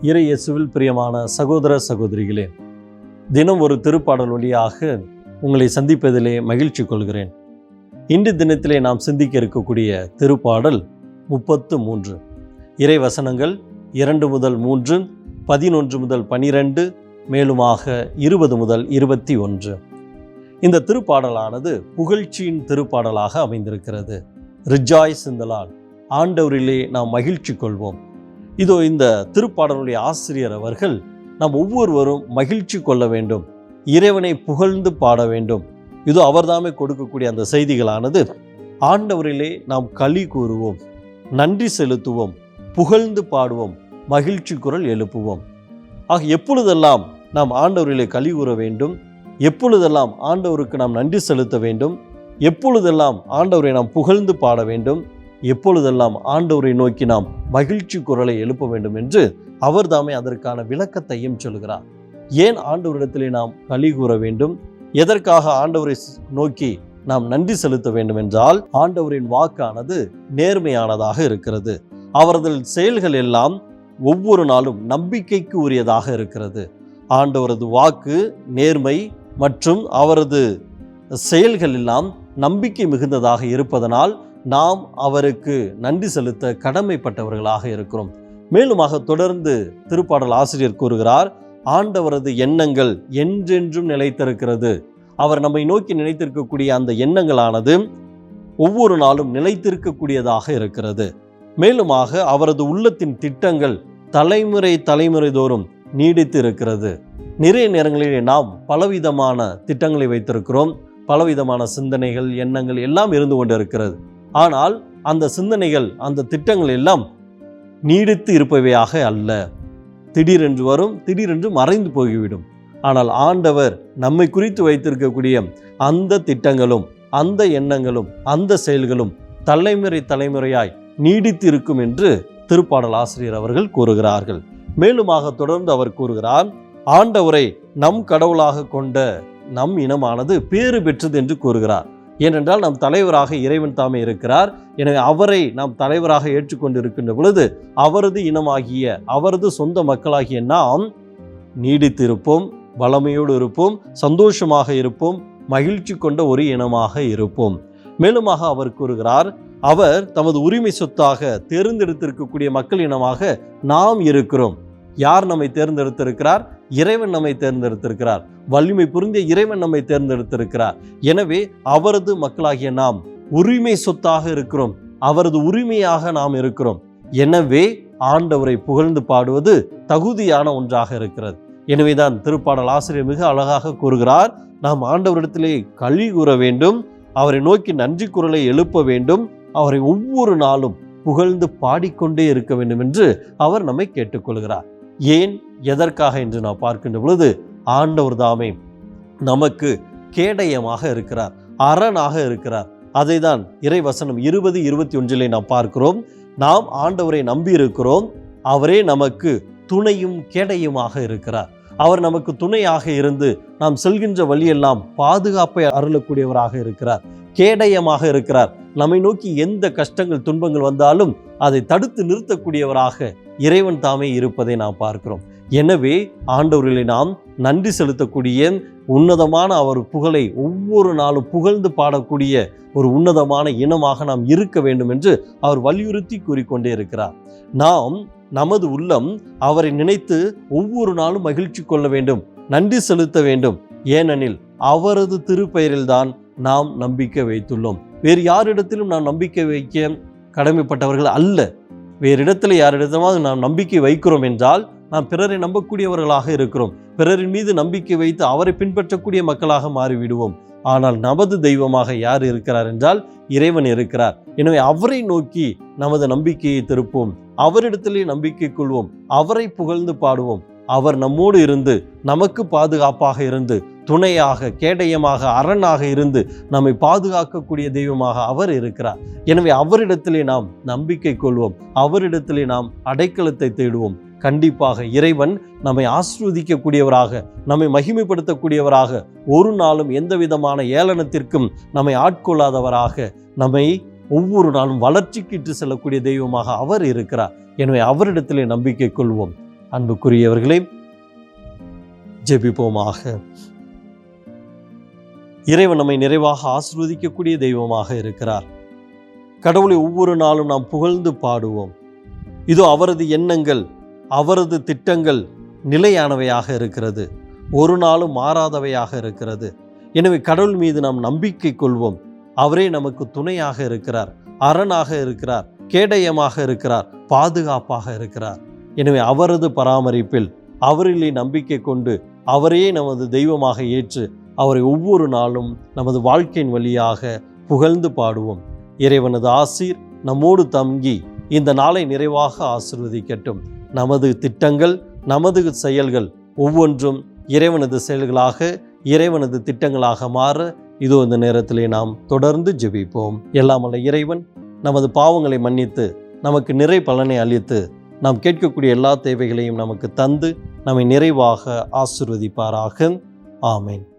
இயேசுவில் பிரியமான சகோதர சகோதரிகளே தினம் ஒரு திருப்பாடல் வழியாக உங்களை சந்திப்பதிலே மகிழ்ச்சி கொள்கிறேன். இன்று தினத்திலே நாம் சிந்திக்க இருக்கக்கூடிய திருப்பாடல் முப்பத்து மூன்று. இறை வசனங்கள் இரண்டு முதல் மூன்று பதினொன்று முதல் பனிரெண்டு மேலுமாக இருபது முதல் இருபத்தி ஒன்று. இந்த திருப்பாடலானது புகழ்ச்சியின் திருப்பாடலாக அமைந்திருக்கிறது. ரிஜாய் சிந்தலால் ஆண்டவரிலே நாம் மகிழ்ச்சி கொள்வோம். இதோ இந்த திருப்பாடலுடைய ஆசிரியர் அவர்கள் நாம் ஒவ்வொருவரும் மகிழ்ச்சி கொள்ள வேண்டும் இறைவனை புகழ்ந்து பாட வேண்டும். இதோ அவர்தாமே கொடுக்கக்கூடிய அந்த செய்திகளானது ஆண்டவரிலே நாம் களி கூறுவோம் நன்றி செலுத்துவோம் புகழ்ந்து பாடுவோம் மகிழ்ச்சி குரல் எழுப்புவோம். ஆக எப்பொழுதெல்லாம் நாம் ஆண்டவரிலே களி கூற வேண்டும் எப்பொழுதெல்லாம் ஆண்டவருக்கு நாம் நன்றி செலுத்த வேண்டும் எப்பொழுதெல்லாம் ஆண்டவரை நாம் புகழ்ந்து பாட வேண்டும் எப்பொழுதெல்லாம் ஆண்டவரை நோக்கி நாம் மகிழ்ச்சி குரலை எழுப்ப வேண்டும் என்று அவர் தாமே அதற்கான விளக்கத்தையும் சொல்கிறார் ஏன் ஆண்டவரிடத்திலே நாம் களி கூற வேண்டும்? எதற்காக ஆண்டவரை நோக்கி நாம் நன்றி செலுத்த வேண்டும் என்றால் ஆண்டவரின் வாக்கானது நேர்மையானதாக இருக்கிறது. அவரது செயல்கள் எல்லாம் ஒவ்வொரு நாளும் நம்பிக்கைக்கு உரியதாக இருக்கிறது. ஆண்டவரது வாக்கு நேர்மை மற்றும் அவரது செயல்கள் எல்லாம் நம்பிக்கை மிகுந்ததாக இருப்பதனால் நாம் அவருக்கு நன்றி செலுத்த கடமைப்பட்டவர்களாக இருக்கிறோம். மேலுமாக தொடர்ந்து திருப்பாடல் ஆசிரியர் கூறுகிறார் ஆண்டவரது எண்ணங்கள் என்றென்றும் நிலைத்திருக்கிறது. அவர் நம்மை நோக்கி நினைத்திருக்கக்கூடிய அந்த எண்ணங்களானது ஒவ்வொரு நாளும் நிலைத்திருக்கக்கூடியதாக இருக்கிறது. மேலுமாக அவரது உள்ளத்தின் திட்டங்கள் தலைமுறை தலைமுறை தோறும் நீடித்து இருக்கிறது நிறைய நேரங்களிலே நாம் பலவிதமான திட்டங்களை வைத்திருக்கிறோம். பலவிதமான சிந்தனைகள் எண்ணங்கள் எல்லாம் இருந்து கொண்டு இருக்கிறது ஆனால் அந்த சிந்தனைகள் அந்த திட்டங்கள் எல்லாம் நீடித்து இருப்பவையாக அல்ல. திடீரென்று வரும் திடீரென்று மறைந்து போய்விடும். ஆனால் ஆண்டவர் நம்மை குறித்து வைத்திருக்கக்கூடிய அந்த திட்டங்களும் அந்த எண்ணங்களும் அந்த செயல்களும் தலைமுறை தலைமுறையாய் நீடித்து இருக்கும் என்று திருப்பாடல் ஆசிரியர் அவர்கள் கூறுகிறார்கள். மேலுமாக தொடர்ந்து அவர் கூறுகிறார் ஆண்டவரை நம் கடவுளாக கொண்ட நம் இனமானது பேறு பெற்றது என்று கூறுகிறார். ஏனென்றால் நம் தலைவராக இறைவன் தாமே இருக்கிறார். எனவே அவரை நாம் தலைவராக ஏற்றுக்கொண்டு இருக்கின்ற பொழுது அவரது இனமாகிய அவரது சொந்த மக்களாகிய நாம் நீடித்திருப்போம் வளமையோடு இருப்போம் சந்தோஷமாக இருப்போம் மகிழ்ச்சி கொண்ட ஒரு இனமாக இருப்போம். மேலுமாக அவர் கூறுகிறார் அவர் தமது உரிமை சொத்தாக தேர்ந்தெடுத்திருக்கக்கூடிய மக்கள் இனமாக நாம் இருக்கிறோம். யார் நம்மை தேர்ந்தெடுத்திருக்கிறார்? இறைவன் நம்மை தேர்ந்தெடுத்திருக்கிறார். வலிமை புரிந்திய இறைவன் நம்மை தேர்ந்தெடுத்திருக்கிறார். எனவே அவரது மக்களாகிய நாம் உரிமை சொத்தாக இருக்கிறோம். அவரது உரிமையாக நாம் இருக்கிறோம். எனவே ஆண்டவரை புகழ்ந்து பாடுவது தகுதியான ஒன்றாக இருக்கிறது. எனவேதான் திருப்பாடல் ஆசிரியர் மிக அழகாக கூறுகிறார். நாம் ஆண்டவரிடத்திலே கழி கூற வேண்டும். அவரை நோக்கி நன்றி குரலை எழுப்ப வேண்டும். அவரை ஒவ்வொரு நாளும் புகழ்ந்து பாடிக்கொண்டே இருக்க வேண்டும் என்று அவர் நம்மை கேட்டுக்கொள்கிறார். ஏன் எதற்காக என்று நாம் பார்க்கின்ற பொழுது ஆண்டவர் தாமே நமக்கு கேடயமாக இருக்கிறார் அரணாக இருக்கிறார். அதை தான் இறைவசனம் இருபது இருபத்தி ஒன்றிலே நாம் பார்க்கிறோம். நாம் ஆண்டவரை நம்பி இருக்கிறோம் அவரே நமக்கு துணையும் கேடயமாக இருக்கிறார். அவர் நமக்கு துணையாக இருந்து நாம் செல்கின்ற வழியெல்லாம் பாதுகாப்பை அருளக்கூடியவராக இருக்கிறார் கேடயமாக இருக்கிறார். நம்மை நோக்கி எந்த கஷ்டங்கள் துன்பங்கள் வந்தாலும் அதை தடுத்து நிறுத்தக்கூடியவராக இறைவன் தாமே இருப்பதை நாம் பார்க்கிறோம். எனவே ஆண்டவர்களை நாம் நன்றி செலுத்தக்கூடிய உன்னதமான அவர் புகழை ஒவ்வொரு நாளும் புகழ்ந்து பாடக்கூடிய ஒரு உன்னதமான இனமாக நாம் இருக்க வேண்டும் என்று அவர் வலியுறுத்தி கூறிக்கொண்டே இருக்கிறார். நாம் நமது உள்ளம் அவரை நினைத்து ஒவ்வொரு நாளும் மகிழ்ச்சி கொள்ள வேண்டும் நன்றி செலுத்த வேண்டும். ஏனெனில் அவரது திருப்பெயரில்தான் நாம் நம்பிக்கை வைத்துள்ளோம். வேறு யாரிடத்திலும் நாம் நம்பிக்கை வைக்க கடமைப்பட்டவர்கள் அல்ல. வேறு இடத்துல யாரிடத்தமாவது நாம் நம்பிக்கை வைக்கிறோம் என்றால் நாம் பிறரை நம்பக்கூடியவர்களாக இருக்கிறோம். பிறரின் மீது நம்பிக்கை வைத்து அவரை பின்பற்றக்கூடிய மக்களாக மாறிவிடுவோம். ஆனால் நமது தெய்வமாக யார் இருக்கிறார் என்றால் இறைவன் இருக்கிறார். எனவே அவரை நோக்கி நமது நம்பிக்கையை திருப்போம் அவரிடத்திலே நம்பிக்கை கொள்வோம். அவரை புகழ்ந்து பாடுவோம். அவர் நம்மோடு இருந்து நமக்கு பாதுகாப்பாக இருந்து துணையாக கேடயமாக அரணாக இருந்து நம்மை பாதுகாக்கக்கூடிய தெய்வமாக அவர் இருக்கிறார். எனவே அவரிடத்திலே நாம் நம்பிக்கை கொள்வோம். அவரிடத்திலே நாம் அடைக்கலத்தை தேடுவோம். கண்டிப்பாக இறைவன் நம்மை ஆஸ்வதிக்கக்கூடியவராக நம்மை மகிமைப்படுத்தக்கூடியவராக ஒரு நாளும் எந்த விதமான ஏளனத்திற்கும் நம்மை ஆட்கொள்ளாதவராக நம்மை ஒவ்வொரு நாளும் வளர்ச்சிக்கு இட்டு செல்லக்கூடிய தெய்வமாக அவர் இருக்கிறார். எனவே அவரிடத்திலே நம்பிக்கை கொள்வோம். அன்புக்குரியவர்களே ஜெபிப்போமாக. இறைவன் நம்மை நிறைவாக ஆசிர்வதிக்கக்கூடிய தெய்வமாக இருக்கிறார். கடவுளை ஒவ்வொரு நாளும் நாம் புகழ்ந்து பாடுவோம். இதோ அவரது எண்ணங்கள் அவரது திட்டங்கள் நிலையானவையாக இருக்கிறது. ஒரு நாளும் மாறாதவையாக இருக்கிறது. எனவே கடவுள் மீது நாம் நம்பிக்கை கொள்வோம். அவரே நமக்கு துணையாக இருக்கிறார் அரணாக இருக்கிறார் கேடயமாக இருக்கிறார் பாதுகாப்பாக இருக்கிறார். எனவே அவரது பராமரிப்பில் அவரிலே நம்பிக்கை கொண்டு அவரையே நமது தெய்வமாக ஏற்று அவரை ஒவ்வொரு நாளும் நமது வாழ்க்கையின் வழியாக புகழ்ந்து பாடுவோம். இறைவனது ஆசீர் நம்மோடு தங்கி இந்த நாளை நிறைவாக ஆசிர்வதிக்கட்டும். நமது திட்டங்கள் நமது செயல்கள் ஒவ்வொன்றும் இறைவனது செயல்களாக இறைவனது திட்டங்களாக மாற இதோ இந்த நேரத்திலே நாம் தொடர்ந்து ஜெபிப்போம். எல்லாம் அல்ல இறைவன் நமது பாவங்களை மன்னித்து நமக்கு நிறை பலனை அளித்து நாம் கேட்கக்கூடிய எல்லா தேவைகளையும் நமக்கு தந்து நம்மை நிறைவாக ஆசிர்வதிப்பாராக. ஆமேன்.